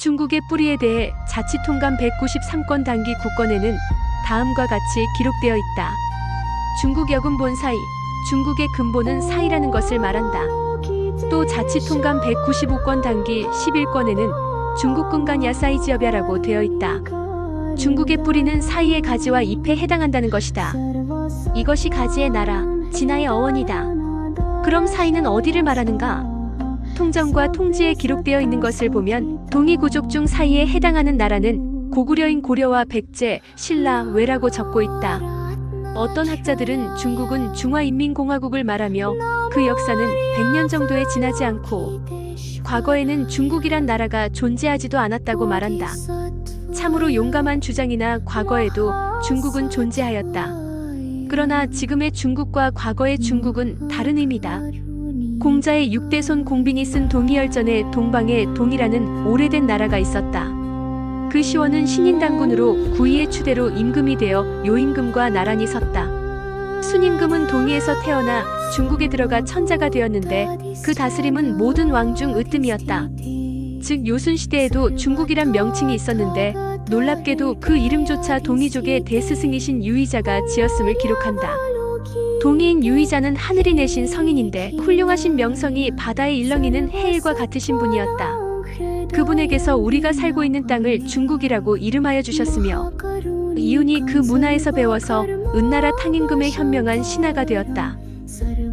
중국의 뿌리에 대해 자치통감 193건 단기 국건에는 다음과 같이 기록되어 있다. 중국 여군 본 사이, 중국의 근본은 사이라는 것을 말한다. 또 자치통감 195건 단기 11건에는 중국 근간 야사이지업야라고 되어 있다. 중국의 뿌리는 사이의 가지와 잎에 해당한다는 것이다. 이것이 가지의 나라, 진화의 어원이다. 그럼 사이는 어디를 말하는가? 통정과 통지에 기록되어 있는 것을 보면 동이구족 중 사이에 해당하는 나라는 고구려인 고려와 백제, 신라, 외라고 적고 있다. 어떤 학자들은 중국은 중화인민공화국을 말하며 그 역사는 100년 정도에 지나지 않고 과거에는 중국이란 나라가 존재하지도 않았다고 말한다. 참으로 용감한 주장이나 과거에도 중국은 존재하였다. 그러나 지금의 중국과 과거의 중국은 다른 의미다. 공자의 육대손 공빈이 쓴 동이열전에 동방에 동이라는 오래된 나라가 있었다. 그 시원은 신인당군으로 구이의 추대로 임금이 되어 요임금과 나란히 섰다. 순임금은 동이에서 태어나 중국에 들어가 천자가 되었는데 그 다스림은 모든 왕 중 으뜸이었다. 즉 요순 시대에도 중국이란 명칭이 있었는데 놀랍게도 그 이름조차 동이족의 대스승이신 유의자가 지었음을 기록한다. 동이인 유의자는 하늘이 내신 성인인데 훌륭하신 명성이 바다에 일렁이는 해일과 같으신 분이었다. 그분에게서 우리가 살고 있는 땅을 중국이라고 이름하여 주셨으며 이윤이 그 문화에서 배워서 은나라 탕임금의 현명한 신하가 되었다.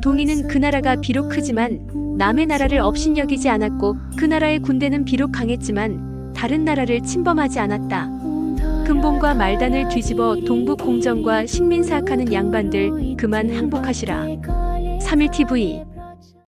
동이는 그 나라가 비록 크지만 남의 나라를 업신여기지 않았고 그 나라의 군대는 비록 강했지만 다른 나라를 침범하지 않았다. 근본과 말단을 뒤집어 동북 공정과 식민 사악하는 양반들 그만 항복하시라. 3일 TV